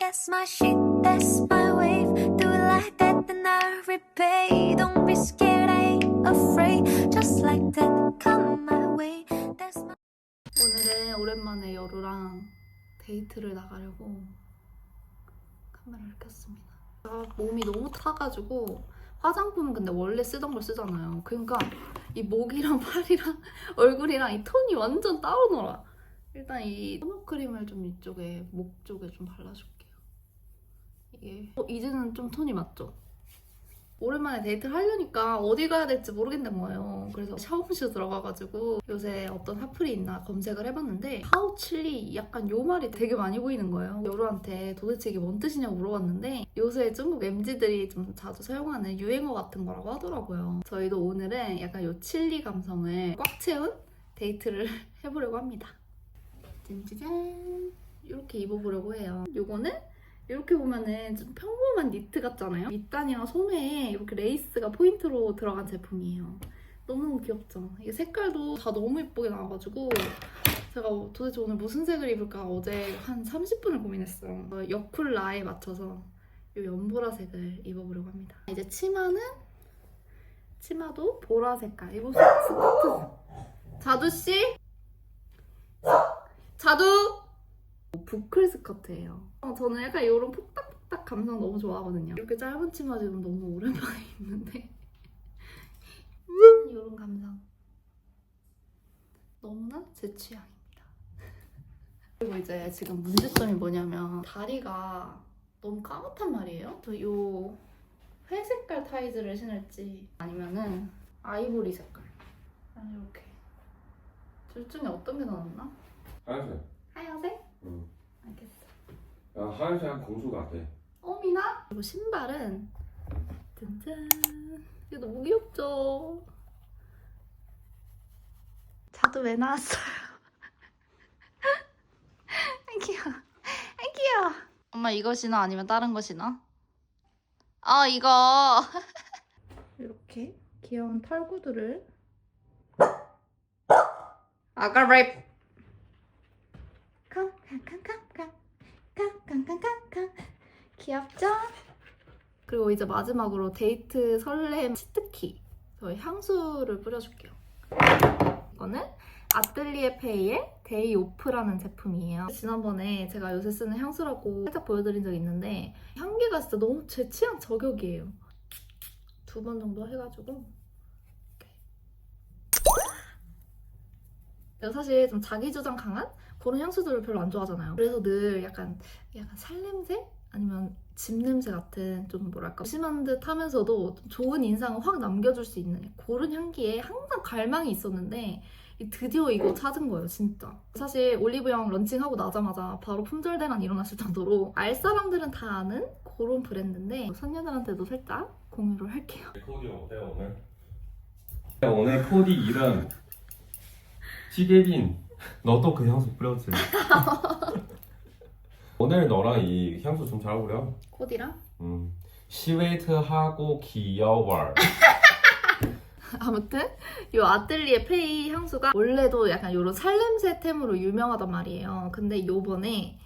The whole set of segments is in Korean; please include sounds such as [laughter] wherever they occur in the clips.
that's my shit, that's my wave. Do it like that, then I repay. Don't be scared, I ain't afraid. Just like that, come my way. That's my. 오늘은 오랜만에 여루랑 데이트를 나가려고 카메라를 켰습니다. 몸이 너무 타가지고 화장품은 근데 원래 쓰던 걸 쓰잖아요. 그러니까 이 목이랑 팔이랑 얼굴이랑 이 톤이 완전 따로 놀아. 일단 이 토너 크림을 좀 이쪽에 목 쪽에 좀 발라줄게요. 이게 어, 이제는 좀 톤이 맞죠? 오랜만에 데이트를 하려니까 어디 가야 될지 모르겠는 거예요. 그래서 샤워실 들어가가지고 요새 어떤 핫플이 있나 검색을 해봤는데 하우칠리 약간 요 말이 되게 많이 보이는 거예요. 여루한테 도대체 이게 뭔 뜻이냐고 물어봤는데 요새 중국 MZ들이 좀 자주 사용하는 유행어 같은 거라고 하더라고요. 저희도 오늘은 약간 요 칠리 감성을 꽉 채운 데이트를 [laughs] 해보려고 합니다. 짠짜잔 이렇게 입어보려고 해요. 요거는 이렇게 보면은 좀 평범한 니트 같잖아요. 밑단이랑 소매에 이렇게 레이스가 포인트로 들어간 제품이에요. 너무너무 귀엽죠? 이게 색깔도 다 너무 예쁘게 나와가지고 제가 도대체 오늘 무슨 색을 입을까 어제 한 30분을 고민했어요. 어, 여쿨 라에 맞춰서 이 연보라색을 입어보려고 합니다. 이제 치마는 치마도 보라 색깔. 이거 스커트. 자두 씨? 자두! 부클 스커트예요. 어, 저는 약간 이런 폭닥폭닥 감성 너무 좋아하거든요. 이렇게 짧은 치마 지금 너무 오랜만에 [laughs] 입는데 [laughs] 이런 감성 너무나 제 취향입니다. 그리고 이제 지금 문제점이 뭐냐면 다리가 너무 까맣단 말이에요. 저요 회색깔 타이즈를 신을지 아니면은 아이보리 색깔 아니 이렇게 둘 중에 어떤 게더 낫나? 하얀색. 하얀색? 응. 알겠어. 야, 하얀색 한 공주 같아. 어미나? 그리고 신발은 짠짠 이거 너무 귀엽죠? 자두 왜 나왔어요? [laughs] 아 귀여워 아 귀여워 엄마 이거 신어 아니면 다른 거 신어? 아 이거 [laughs] 이렇게 귀여운 털구두를 아가랩 캉캉캉캉캉캉캉캉캉 귀엽죠? 그리고 이제 마지막으로 데이트 설렘 치트키. 저희 향수를 뿌려줄게요. 이거는 아뜰리에 페이의 데이 오프라는 제품이에요. 지난번에 제가 요새 쓰는 향수라고 살짝 보여드린 적이 있는데 향기가 진짜 너무 제 취향 저격이에요. 두 번 정도 해가지고 이렇게. 내가 사실 좀 자기주장 강한 그런 향수들을 별로 안 좋아하잖아요. 그래서 늘 약간 약간 살냄새 아니면 집 냄새 같은 좀 뭐랄까 심한 듯 하면서도 좀 좋은 인상을 확 남겨줄 수 있는 그런 향기에 항상 갈망이 있었는데 이 드디어 이거 찾은 거예요, 진짜. 사실 올리브영 런칭하고 나자마자 바로 품절대란 일어났을 정도로 알 사람들은 다 아는 그런 브랜드인데 선녀들한테도 살짝 공유를 할게요. 코디 어때요 오늘? 오늘 코디 이름 시계빈. 너또그 향수 뿌렸지? [laughs] 오늘 너랑 이 향수 좀 잘 어울려. 코디랑 음. 시웨이트하고 귀여워. [laughs] 아무튼 이 아뜰리에 페이 향수가 원래도 약간 이런 살냄새템으로 유명하단 말이에요. 근데 요번에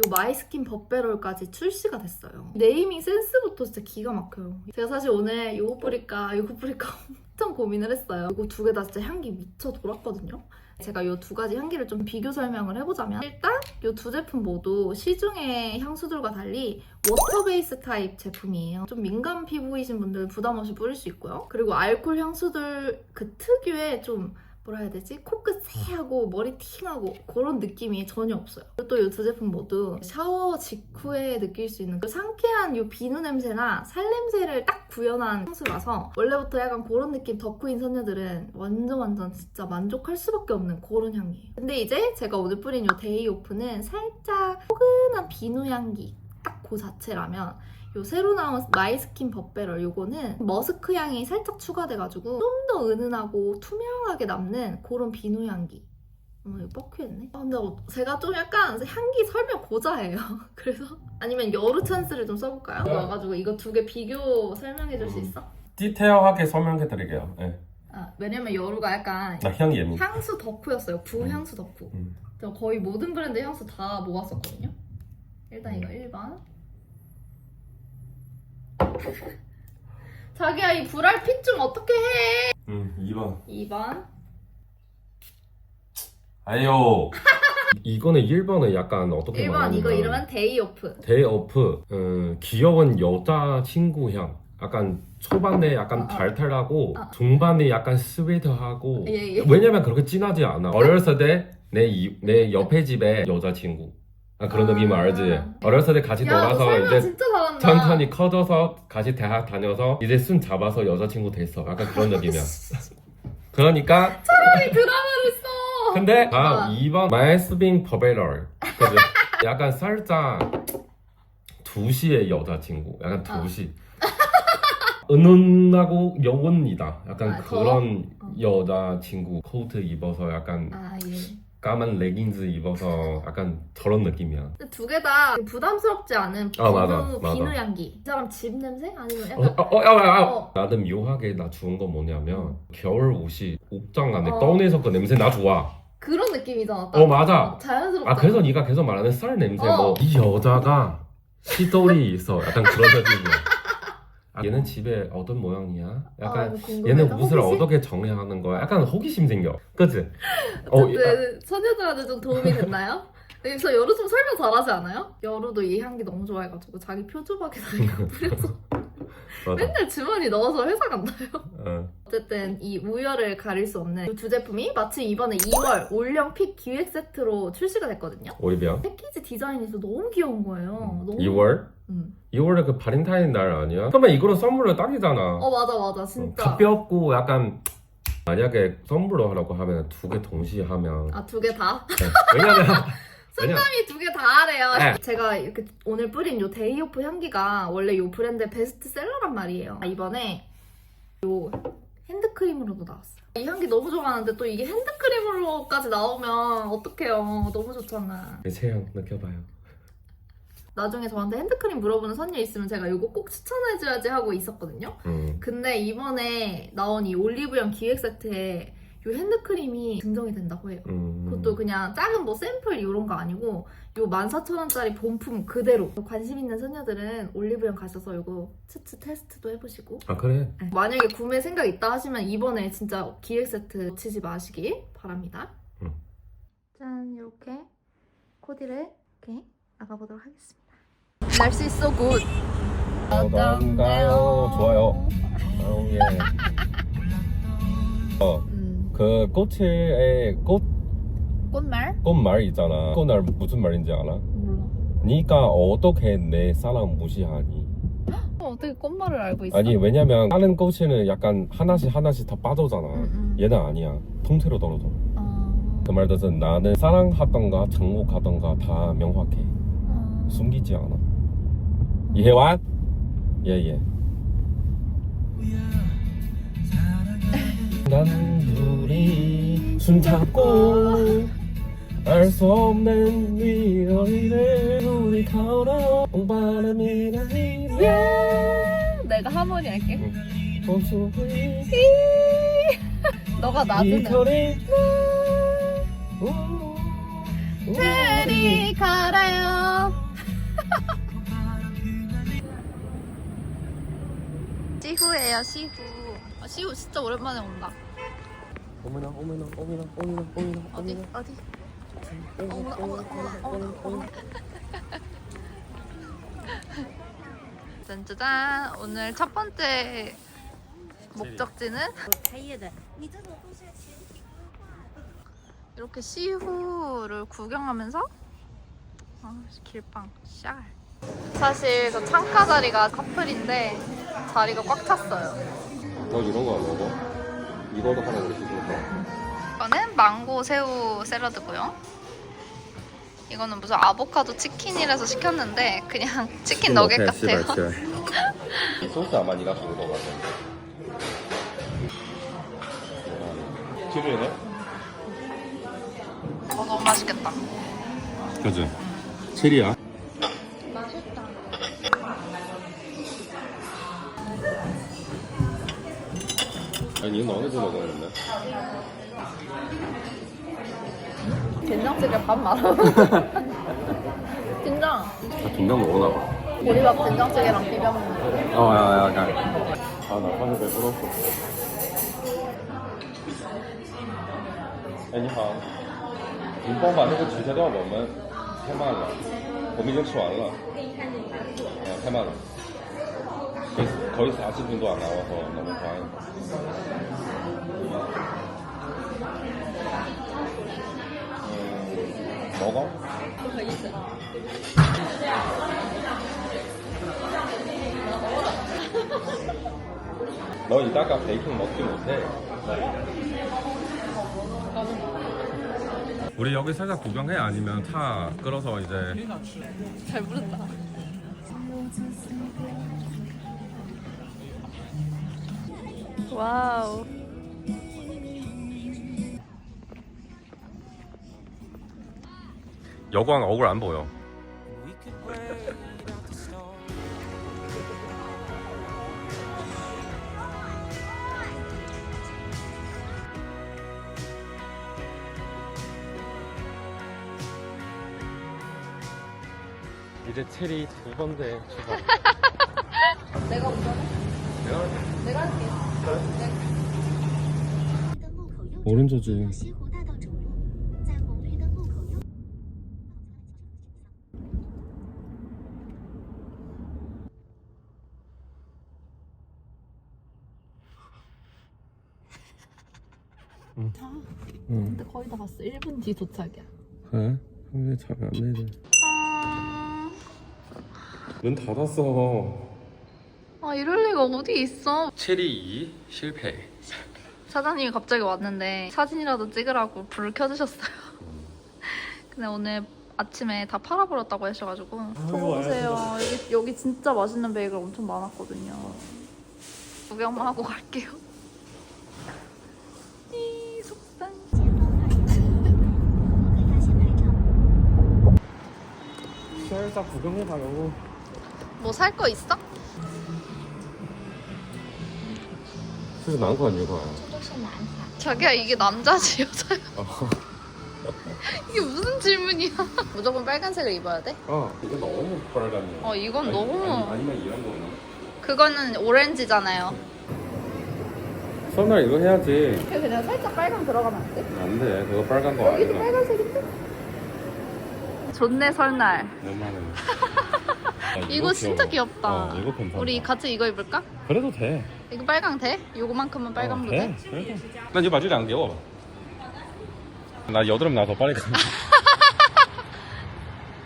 요 마이스킨 버베롤까지 출시가 됐어요. 네이밍 센스부터 진짜 기가 막혀요. 제가 사실 오늘 요거 뿌릴까 요거 뿌릴까 엄청 고민을 했어요. 이거 두 개 다 진짜 향기 미쳐 돌았거든요. 제가 이 두 가지 향기를 좀 비교 설명을 해보자면 일단 이 두 제품 모두 시중의 향수들과 달리 워터 베이스 타입 제품이에요. 좀 민감 피부이신 분들 부담 없이 뿌릴 수 있고요. 그리고 알콜 향수들 그 특유의 좀 뭐라 해야 되지? 코끝 새하고 머리 팅하고 그런 느낌이 전혀 없어요. 또 이 두 제품 모두 샤워 직후에 느낄 수 있는 그 상쾌한 이 비누 냄새나 살 냄새를 딱 구현한 향수라서 원래부터 약간 그런 느낌 덕후인 선녀들은 완전 완전 진짜 만족할 수밖에 없는 그런 향이에요. 근데 이제 제가 오늘 뿌린 이 데이 오프는 살짝 포근한 비누 향기 딱 그 자체라면 요 새로 나온 마이스킨 버베럴 요거는 머스크 향이 살짝 추가돼가지고 좀 더 은은하고 투명하게 남는 그런 비누 향기. 어, 이거 뻑큐했네. 아, 근데 어, 제가 좀 약간 향기 설명 고자예요. [laughs] 그래서 아니면 여루 찬스를 좀 써볼까요? 네. 와가지고 이거 두 개 비교 설명해줄 수 음. 있어? 디테일하게 설명해 드릴게요. 네. 아, 왜냐면 여루가 약간 나향 예민. 향수 덕후였어요. 부향수 덕후. 음. 저 거의 모든 브랜드 향수 다 모았었거든요. 일단 이거 1번. [laughs] 자기야 이 불알 핏 좀 어떻게 해? 음 2번 2번. 아니요 [laughs] 이거는 1번은 약간 어떻게 1번 말하냐면 이거 이름은 데이오프. 데이오프 음, 귀여운 여자 친구 향 약간 초반에 약간 어, 어. 달달하고 어. 중반에 약간 스웨트하고 예, 예. 왜냐면 그렇게 진하지 않아 어렸을 때 [laughs] 내 내 옆에 집에 여자친구 아, 그런 아. 느낌 알지? 어렸을 때 같이 야, 너 놀아서 설명 이제 진짜 잘한다. 천천히 커져서 같이 대학 다녀서 이제 순 잡아서 여자친구 됐어 약간 그런 [laughs] 느낌이야 그러니까 차라리 드라마를 써. 근데 아. 다음 2번 마이스빙 그죠? 약간 살짝 2시의 여자친구 약간 아. 2시 은은하고 여운이다 약간 아, 더? 그런 어. 여자친구 코트 입어서 약간 아 예. 까만 레깅스 입어서 약간 저런 느낌이야 두 개 다 부담스럽지 않은 비누, 아, 맞아, 맞아. 비누 향기. 이 사람 집 냄새? 아니면 어, 약간 어, 어, 야, 야, 야. 어. 나는 묘하게 나 좋은 건 뭐냐면 겨울 옷이 옷장 안에 어. 떠내서 그 냄새 나 좋아 그런 느낌이잖아. 딱. 어 맞아 자연스럽다. 아 그래서 네가 계속 말하는 쌀 냄새 어. 뭐 이 여자가 시돌이 있어 약간 그런 느낌이야 아, [laughs] 얘는 집에 어떤 모양이야? 약간 얘는 옷을 어떻게 정해야 하는 거야? 약간 호기심 생겨 그치? 어, 아, 어쨌든 처녀들한테 좀 도움이 됐나요? [laughs] 네, 저 여루 좀 설명 잘하지 않아요? 여루도 이 향기 너무 좋아해가지고 자기 표주박에 다니고 [laughs] 뿌려서 맞아 맨날 주머니 넣어서 회사 간다요. [laughs] 어. 어쨌든 이 우열을 가릴 수 없는 두 제품이 마침 이번에 2월 올영 픽 기획 세트로 출시가 됐거든요. 오리병 패키지 디자인이 진짜 너무 귀여운 거예요. 너무 2월? 음. 2월에 그 발렌타인 날 아니야? 그러면 이거는 선물로 딱이잖아 어 맞아 맞아 진짜. 가볍고 약간 만약에 선물로 하라고 하면 두 개 동시에 하면 아 두 개 다? 네. 왜냐면 [laughs] 손남이 두 개 다 하래요. 네. 제가 이렇게 오늘 뿌린 요 데이오프 향기가 원래 요 브랜드의 베스트셀러란 말이에요. 아, 이번에 요 핸드크림으로도 나왔어요. 이 향기 너무 좋아하는데 또 이게 핸드크림으로까지 나오면 어떡해요. 너무 좋잖아. 체형 느껴봐요 나중에 저한테 핸드크림 물어보는 선녀 있으면 제가 이거 꼭 추천해줘야지 하고 있었거든요. 음. 근데 이번에 나온 이 올리브영 기획 세트에 이 핸드크림이 증정이 된다고 해요. 음. 그것도 그냥 작은 뭐 샘플 이런 거 아니고 요 14,000원짜리 본품 그대로 관심 있는 소녀들은 올리브영 가셔서 이거 추추 테스트도 해보시고 아 그래? 네. 만약에 구매 생각 있다 하시면 이번에 진짜 기획 세트 놓치지 마시길 바랍니다. 응. 짠 이렇게 코디를 이렇게 나가보도록 하겠습니다. 날씨 so good. 어떤가요? 좋아요 예. [laughs] 어, 음, 그 꽃의 꽃 꽃말? 꽃말 있잖아. 꽃말 무슨 말인지 알아? 몰라. 네가 어떻게 내 사랑 무시하니? 어, 어떻게 꽃말을 알고 있어? 아니 왜냐면 다른 꽃에는 약간 하나씩 하나씩 다 빠져잖아. 응, 응. 얘는 아니야. 통째로 떨어져. 아, 그 말 뜻은 나는 사랑하던가 장목하던가 다 명확해. 아. 숨기지 않아. 이해완? 예예. 난 둘이 숨잡고 알 수 없는 위로를 우리 걸어. 바람이 가리네 내가 하모니 할게. 봄소리 [laughs] 너가 이 나는 거리. 테리 갈아요. 시후예요 시후. 아, 시후 진짜 오랜만에 온다. 어머나 어머나 어머나 어머나 어머나 어디 어디? 어머나 어머나 어머나 어머나 어머나. 짠짜잔 오늘 첫 번째 목적지는 이렇게 시후를 구경하면서 아, 길빵 샤 사실 저 창가 자리가 커플인데 자리가 꽉 찼어요 너 이런 거 안 먹어? 이거도 하나 우리 시키니까. 이거는 망고 새우 샐러드고요. 이거는 무슨 아보카도 치킨이라서 시켰는데 그냥 [laughs] 치킨 너겟 같아요. 이 소스 아마 네가 좋은 거 같아. 치즈네? 어, 너무 맛있겠다. 그지? 체리야 아니 이거 어느 정도 먹었는데? 된장찌개 밥 말아. 진짜 김장 먹어나 봐. 보리밥 된장찌개랑 비벼 먹는 거. 어, 야, 야, 야. 아, 나 사실 배불렀어. 哎，你好，你帮我把那个指甲掉吧，我们太慢了，我们已经吃完了。啊，太慢了。 佢佢三十分段啦，我好那么快。嗯，毛膏。너 이따가 베이킹 먹지 못해. 우리 여기 살짝 구경해? 아니면 차 끌어서 이제 잘 부른다. 와우. 여광 얼굴 안 보여. 이제 체리 두 번째. [laughs] 내가 운전해? 내가 내가 할게. 오른쪽지 응. 다? 응. 근데 거의 다 봤어. 1분 뒤 도착이야. 그래? 왜 잠이 안 내지? 문 아. 닫았어. 아 이럴 리가 어디 있어? 체리 2 실패. 사장님이 갑자기 왔는데 사진이라도 찍으라고 불을 켜주셨어요. 음. 근데 오늘 아침에 다 팔아버렸다고 하셔가지고. 저거 보세요. 여기, 여기 진짜 맛있는 베이글 엄청 많았거든요. 구경만 하고 갈게요. 이 속상. 시월사 구경해 가려고 뭐 살 거 있어? 그래서 나은 거 아니야, 이거. 这都是蓝法。 자기야 이게 남자지 여자야? [laughs] 이게 무슨 질문이야? [laughs] 무조건 빨간색을 입어야 돼? 아, 이거 너무 빨갛네. 어 이건 너무 아니면 이런 거나. 그거는 오렌지잖아요. 설날 이거 해야지. 그냥 살짝 빨강 들어가면 안 돼? 안 돼. 그거 빨간 거 여기도 아니야. 빨간색인데? 좋네 설날. 얼마나. [laughs] 이거 진짜 귀엽다. 어, 이거 괜찮다. 우리 같이 이거 입을까? 그래도 돼. 이거 빨강 돼? 요거만큼은 빨강 도 어, 돼? 그래도. 난 이거 마주리 안 귀여워. 나 여드름 나서 빨리 가. [laughs]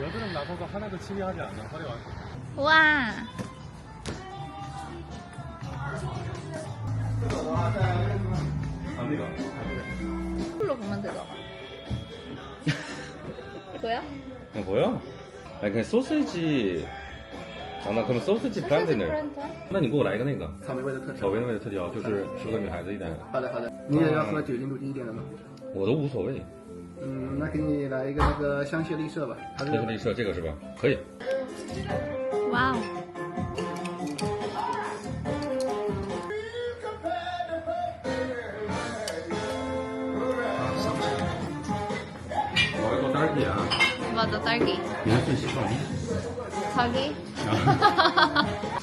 여드름 나서도 하나도 치매하지 않아. 허리 완. 우와. 안돼. 풀로 보면 되잖아. [laughs] 뭐야? 어, 뭐야? 아 그냥 소시지. 아,那可能 소시지 브랜드네. 那你给我来一个那个草莓味的特草莓味的特调，就是适合女孩子一点。好的好的，你也要喝酒精度低一点的吗？我都无所谓。嗯，那给你来一个那个香榭丽舍吧，它是这个绿色这个是吧？可以。 와우. 딸기? 연수 시간이? 자기? 아. [laughs]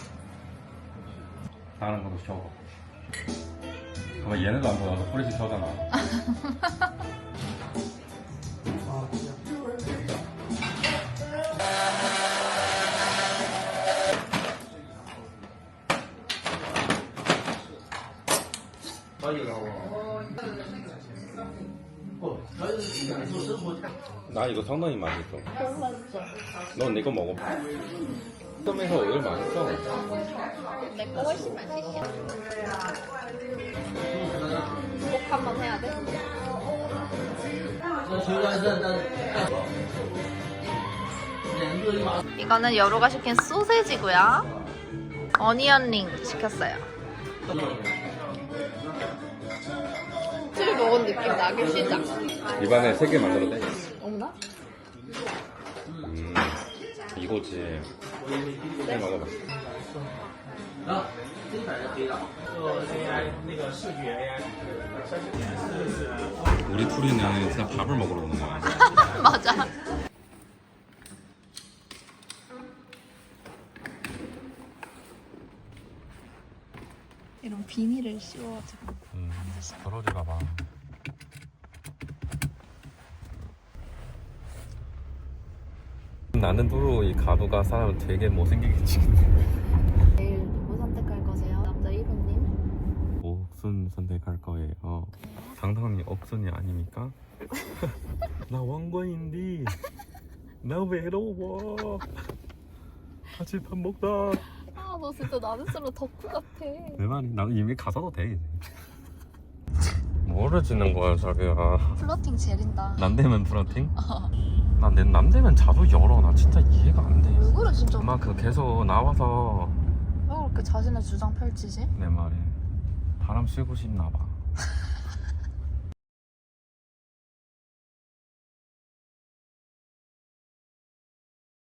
다른 것도 적어. 봐봐, 얘네도 안 보여. 나도 뿌리씩 적잖아. 빨리 나와. 이거 상당히 맛있어. 넌 내 거 먹어. 점에서 오일 맛있어. 내거 훨씬 맛있어. 꼭 한번 해야 돼? 이거는 여루가 시킨 소세지고요. 어니언 링 시켰어요. 술 먹은 느낌 나기 시작. 입안에 세 개 만들어도 돼? 없나? 음, 이거지. 네, 먹어봐. 우리 둘이는 그냥 밥을 먹으러 오는 거야. [laughs] 맞아. 이런 비닐을 씌워가지고 음, 떨어지가 봐. 나는 또이 가두가 사람 되게 못생기게 찍는데 내일 누구 선택할 거세요? 남자 1호님? 옥순 선택할 거예요. 당당히 억순이 아닙니까? [laughs] 나 왕건인데 나 외로워. 같이 밥 먹자. 아 너 진짜 나는스러 덕후 같아 내 말이 나는 이미 가서도 돼 이제. 뭐를 짓는 거야 자기야? 플러팅 제린다 남대면 플러팅? 나내 남대면 자주 열어. 나 진짜 이해가 안 돼. 왜 그래 진짜 엄마 그 계속 나와서 왜 그렇게 자신의 주장 펼치지? 내 말에 바람 쐬고 싶나 봐. [laughs]